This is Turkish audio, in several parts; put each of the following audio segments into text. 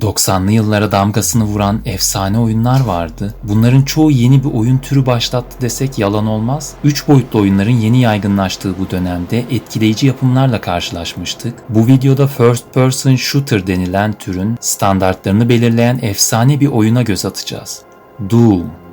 90'lı yıllara damgasını vuran efsane oyunlar vardı. Bunların çoğu yeni bir oyun türü başlattı desek yalan olmaz. 3 boyutlu oyunların yeni yaygınlaştığı bu dönemde etkileyici yapımlarla karşılaşmıştık. Bu videoda first person shooter denilen türün standartlarını belirleyen efsane bir oyuna göz atacağız. Doom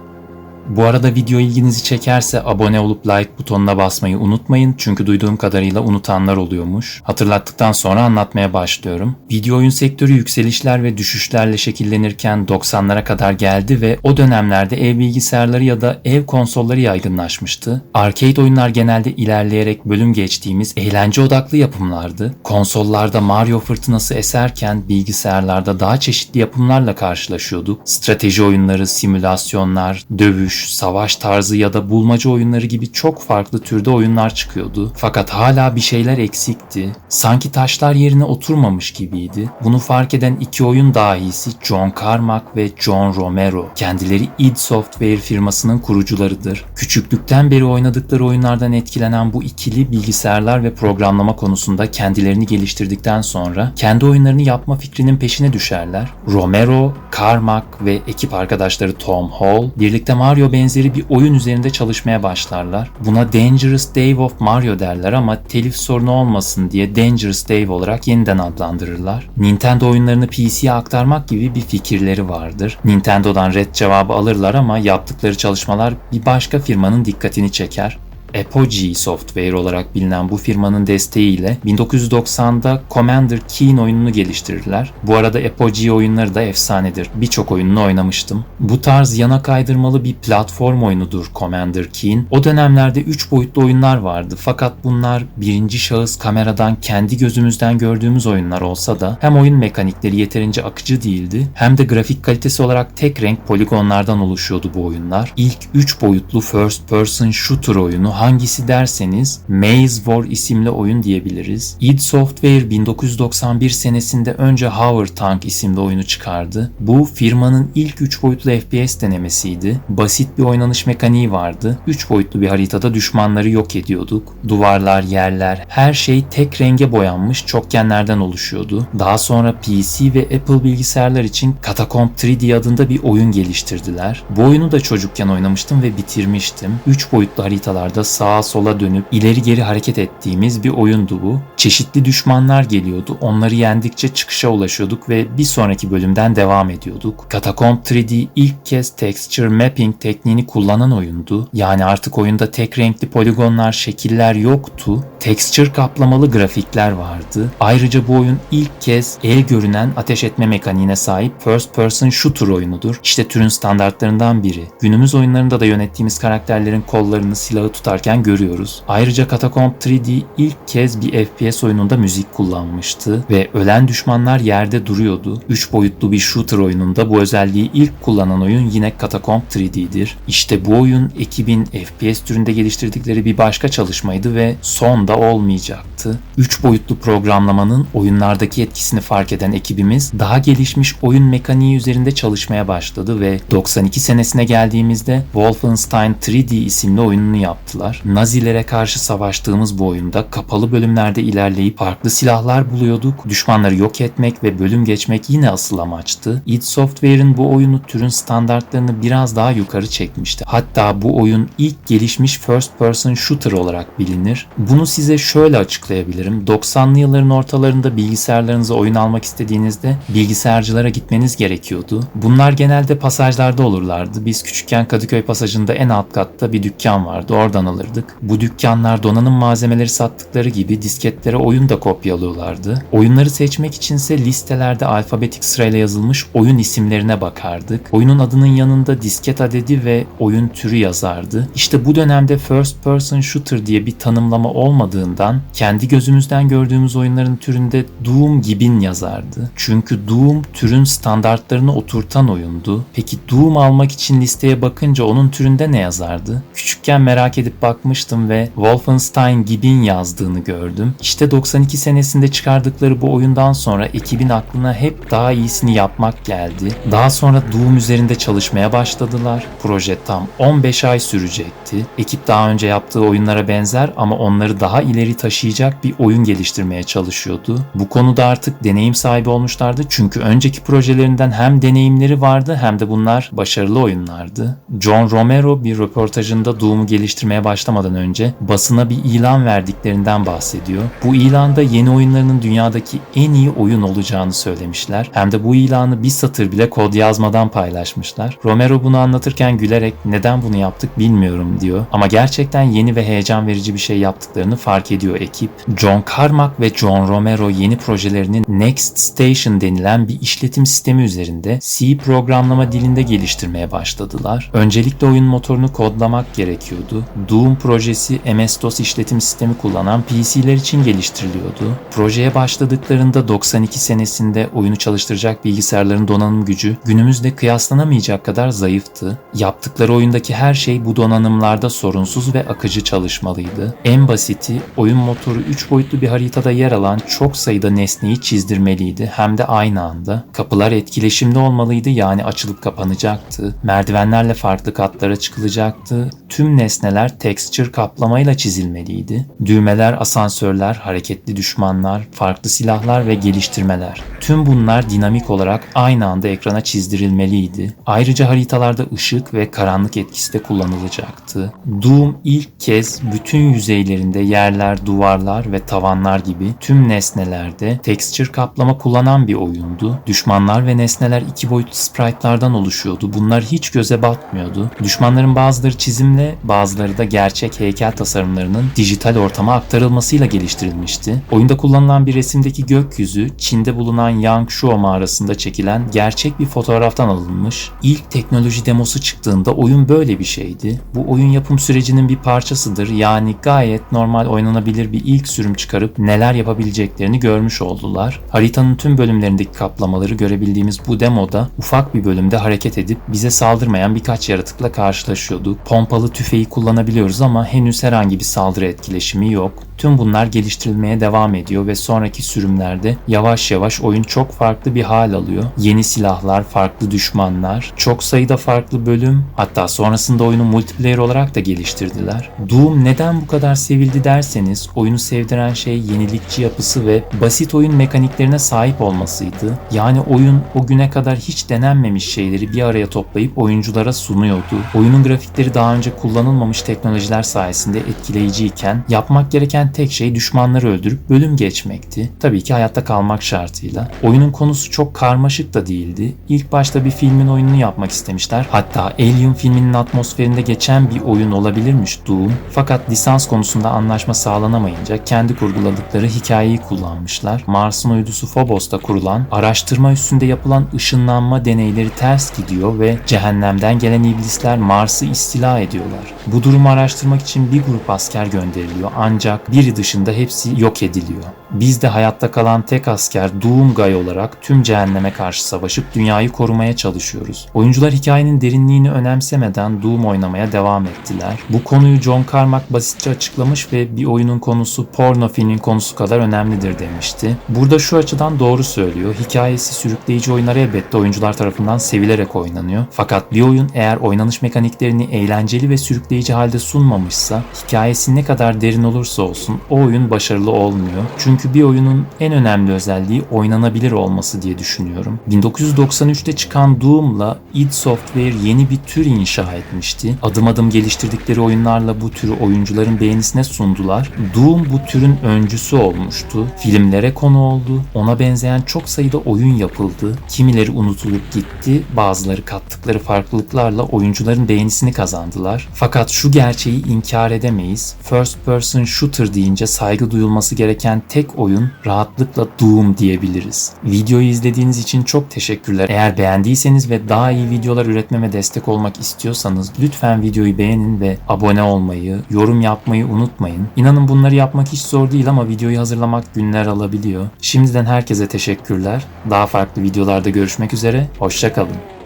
bu arada video ilginizi çekerse abone olup like butonuna basmayı unutmayın çünkü duyduğum kadarıyla unutanlar oluyormuş. Hatırlattıktan sonra anlatmaya başlıyorum. Video oyun sektörü yükselişler ve düşüşlerle şekillenirken 90'lara kadar geldi ve o dönemlerde ev bilgisayarları ya da ev konsolları yaygınlaşmıştı. Arcade oyunlar genelde ilerleyerek bölüm geçtiğimiz eğlence odaklı yapımlardı. Konsollarda Mario fırtınası eserken bilgisayarlarda daha çeşitli yapımlarla karşılaşıyorduk. Strateji oyunları, simülasyonlar, dövüş, savaş tarzı ya da bulmaca oyunları gibi çok farklı türde oyunlar çıkıyordu. Fakat hala bir şeyler eksikti. Sanki taşlar yerine oturmamış gibiydi. Bunu fark eden iki oyun dahisi John Carmack ve John Romero. Kendileri id Software firmasının kurucularıdır. Küçüklükten beri oynadıkları oyunlardan etkilenen bu ikili bilgisayarlar ve programlama konusunda kendilerini geliştirdikten sonra kendi oyunlarını yapma fikrinin peşine düşerler. Romero, Carmack ve ekip arkadaşları Tom Hall birlikte Mario benzeri bir oyun üzerinde çalışmaya başlarlar. Buna Dangerous Dave of Mario derler ama telif sorunu olmasın diye Dangerous Dave olarak yeniden adlandırırlar. Nintendo oyunlarını PC'ye aktarmak gibi bir fikirleri vardır. Nintendo'dan red cevabı alırlar ama yaptıkları çalışmalar bir başka firmanın dikkatini çeker. Apogee Software olarak bilinen bu firmanın desteğiyle 1990'da Commander Keen oyununu geliştirirler. Bu arada Apogee oyunları da efsanedir. Birçok oyununu oynamıştım. Bu tarz yana kaydırmalı bir platform oyunudur Commander Keen. O dönemlerde 3 boyutlu oyunlar vardı fakat bunlar birinci şahıs kameradan kendi gözümüzden gördüğümüz oyunlar olsa da hem oyun mekanikleri yeterince akıcı değildi hem de grafik kalitesi olarak tek renk poligonlardan oluşuyordu bu oyunlar. İlk 3 boyutlu first person shooter oyunu hangisi derseniz Maze War isimli oyun diyebiliriz. id Software 1991 senesinde önce Hover Tank isimli oyunu çıkardı. Bu firmanın ilk 3 boyutlu FPS denemesiydi. Basit bir oynanış mekaniği vardı. 3 boyutlu bir haritada düşmanları yok ediyorduk. Duvarlar, yerler, her şey tek renge boyanmış çokgenlerden oluşuyordu. Daha sonra PC ve Apple bilgisayarlar için Catacomb 3D adında bir oyun geliştirdiler. Bu oyunu da çocukken oynamıştım ve bitirmiştim. 3 boyutlu haritalarda sağa sola dönüp ileri geri hareket ettiğimiz bir oyundu bu. Çeşitli düşmanlar geliyordu. Onları yendikçe çıkışa ulaşıyorduk ve bir sonraki bölümden devam ediyorduk. Catacomb 3D ilk kez texture mapping tekniğini kullanan oyundu. Yani artık oyunda tek renkli poligonlar, şekiller yoktu. Texture kaplamalı grafikler vardı. Ayrıca bu oyun ilk kez el görünen ateş etme mekaniğine sahip first person shooter oyunudur. İşte türün standartlarından biri. Günümüz oyunlarında da yönettiğimiz karakterlerin kollarını silahı tutarken görüyoruz. Ayrıca Catacomb 3D ilk kez bir FPS oyununda müzik kullanmıştı ve ölen düşmanlar yerde duruyordu. 3 boyutlu bir shooter oyununda bu özelliği ilk kullanan oyun yine Catacomb 3D'dir. İşte bu oyun ekibin FPS türünde geliştirdikleri bir başka çalışmaydı ve son da olmayacaktı. 3 boyutlu programlamanın oyunlardaki etkisini fark eden ekibimiz daha gelişmiş oyun mekaniği üzerinde çalışmaya başladı ve 92 senesine geldiğimizde Wolfenstein 3D isimli oyununu yaptılar. Nazilere karşı savaştığımız bu oyunda kapalı bölümlerde ilerleyip farklı silahlar buluyorduk. Düşmanları yok etmek ve bölüm geçmek yine asıl amaçtı. id Software'in bu oyunu türün standartlarını biraz daha yukarı çekmişti. Hatta bu oyun ilk gelişmiş first person shooter olarak bilinir. Bunu size şöyle açıklayabilirim. 90'lı yılların ortalarında bilgisayarlarınıza oyun almak istediğinizde bilgisayarcılara gitmeniz gerekiyordu. Bunlar genelde pasajlarda olurlardı. Biz küçükken Kadıköy pasajında en alt katta bir dükkan vardı. Oradan alırdık. Bu dükkanlar donanım malzemeleri sattıkları gibi disketlere oyun da kopyalıyorlardı. Oyunları seçmek içinse listelerde alfabetik sırayla yazılmış oyun isimlerine bakardık. Oyunun adının yanında disket adedi ve oyun türü yazardı. İşte bu dönemde first person shooter diye bir tanımlama olmadığından kendi gözümüzden gördüğümüz oyunların türünde Doom gibin yazardı. Çünkü Doom türün standartlarını oturtan oyundu. Peki Doom almak için listeye bakınca onun türünde ne yazardı? Küçükken merak edip bakmıştım ve Wolfenstein Gib'in yazdığını gördüm. İşte 92 senesinde çıkardıkları bu oyundan sonra ekibin aklına hep daha iyisini yapmak geldi. Daha sonra Doom üzerinde çalışmaya başladılar. Proje tam 15 ay sürecekti. Ekip daha önce yaptığı oyunlara benzer ama onları daha ileri taşıyacak bir oyun geliştirmeye çalışıyordu. Bu konuda artık deneyim sahibi olmuşlardı çünkü önceki projelerinden hem deneyimleri vardı hem de bunlar başarılı oyunlardı. John Romero bir röportajında Doom'u geliştirmeye başlamadan önce basına bir ilan verdiklerinden bahsediyor. Bu ilanda yeni oyunlarının dünyadaki en iyi oyun olacağını söylemişler. Hem de bu ilanı bir satır bile kod yazmadan paylaşmışlar. Romero bunu anlatırken gülerek neden bunu yaptık bilmiyorum diyor. Ama gerçekten yeni ve heyecan verici bir şey yaptıklarını fark ediyor ekip. John Carmack ve John Romero yeni projelerini Next Station denilen bir işletim sistemi üzerinde C programlama dilinde geliştirmeye başladılar. Öncelikle oyun motorunu kodlamak gerekiyordu. Doom projesi MS-DOS işletim sistemi kullanan PC'ler için geliştiriliyordu. Projeye başladıklarında 92 senesinde oyunu çalıştıracak bilgisayarların donanım gücü günümüzde kıyaslanamayacak kadar zayıftı. Yaptıkları oyundaki her şey bu donanımlarda sorunsuz ve akıcı çalışmalıydı. En basiti oyun motoru 3 boyutlu bir haritada yer alan çok sayıda nesneyi çizdirmeliydi hem de aynı anda. Kapılar etkileşimli olmalıydı yani açılıp kapanacaktı. Merdivenlerle farklı katlara çıkılacaktı. Tüm nesneler texture kaplamayla çizilmeliydi. Düğmeler, asansörler, hareketli düşmanlar, farklı silahlar ve geliştirmeler. Tüm bunlar dinamik olarak aynı anda ekrana çizdirilmeliydi. Ayrıca haritalarda ışık ve karanlık etkisi de kullanılacaktı. Doom ilk kez bütün yüzeylerinde yerler, duvarlar ve tavanlar gibi tüm nesnelerde texture kaplama kullanan bir oyundu. Düşmanlar ve nesneler iki boyutlu sprite'lardan oluşuyordu. Bunlar hiç göze batmıyordu. Düşmanların bazıları çizimle, bazıları da gerçek heykel tasarımlarının dijital ortama aktarılmasıyla geliştirilmişti. Oyunda kullanılan bir resimdeki gökyüzü Çin'de bulunan Yangshuo mağarasında çekilen gerçek bir fotoğraftan alınmış. İlk teknoloji demosu çıktığında oyun böyle bir şeydi. Bu oyun yapım sürecinin bir parçasıdır. Yani gayet normal oynanabilir bir ilk sürüm çıkarıp neler yapabileceklerini görmüş oldular. Haritanın tüm bölümlerindeki kaplamaları görebildiğimiz bu demoda ufak bir bölümde hareket edip bize saldırmayan birkaç yaratıkla karşılaşıyorduk. Pompalı tüfeği kullanabiliyoruz ama henüz herhangi bir saldırı etkileşimi yok. Tüm bunlar geliştirilmeye devam ediyor ve sonraki sürümlerde yavaş yavaş oyun çok farklı bir hal alıyor. Yeni silahlar, farklı düşmanlar, çok sayıda farklı bölüm, hatta sonrasında oyunu multiplayer olarak da geliştirdiler. Doom neden bu kadar sevildi derseniz oyunu sevdiren şey yenilikçi yapısı ve basit oyun mekaniklerine sahip olmasıydı. Yani oyun o güne kadar hiç denenmemiş şeyleri bir araya toplayıp oyunculara sunuyordu. Oyunun grafikleri daha önce kullanılmamış teknolojiler sayesinde etkileyiciyken yapmak gereken tek şey düşmanları öldürüp bölüm geçmekti. Tabii ki hayatta kalmak şartıyla. Oyunun konusu çok karmaşık da değildi. İlk başta bir filmin oyununu yapmak istemişler. Hatta Alien filminin atmosferinde geçen bir oyun olabilirmiş Doom. Fakat lisans konusunda anlaşma sağlanamayınca kendi kurguladıkları hikayeyi kullanmışlar. Mars'ın uydusu Phobos'ta kurulan araştırma üstünde yapılan ışınlanma deneyleri ters gidiyor ve cehennemden gelen iblisler Mars'ı istila ediyorlar. Bu durumu araştırmak için bir grup asker gönderiliyor ancak biri dışında hepsi yok ediliyor. Biz de hayatta kalan tek asker Doomguy olarak tüm cehenneme karşı savaşıp dünyayı korumaya çalışıyoruz. Oyuncular hikayenin derinliğini önemsemeden Doom oynamaya devam ettiler. Bu konuyu John Carmack basitçe açıklamış ve bir oyunun konusu porno filmin konusu kadar önemlidir demişti. Burada şu açıdan doğru söylüyor. Hikayesi sürükleyici oyunlar elbette oyuncular tarafından sevilerek oynanıyor. Fakat bir oyun eğer oynanış mekaniklerini eğlenceli ve sürükleyici halde sunmamışsa, hikayesi ne kadar derin olursa olsun o oyun başarılı olmuyor. Çünkü bir oyunun en önemli özelliği oynanabilir olması diye düşünüyorum. 1993'te çıkan Doom'la id Software yeni bir tür inşa etmişti. Adım adım geliştirdikleri oyunlarla bu türü oyuncuların beğenisine sundular. Doom bu türün öncüsü olmuştu. Filmlere konu oldu. Ona benzeyen çok sayıda oyun yapıldı. Kimileri unutulup gitti, bazıları kattıkları farklılıklarla oyuncuların beğenisini kazandılar. Fakat şu gerçeği inkar edemeyiz. First person shooter deyince saygı duyulması gereken oyun rahatlıkla Doom diyebiliriz. Videoyu izlediğiniz için çok teşekkürler. Eğer beğendiyseniz ve daha iyi videolar üretmeme destek olmak istiyorsanız lütfen videoyu beğenin ve abone olmayı, yorum yapmayı unutmayın. İnanın bunları yapmak hiç zor değil ama videoyu hazırlamak günler alabiliyor. Şimdiden herkese teşekkürler. Daha farklı videolarda görüşmek üzere. Hoşçakalın.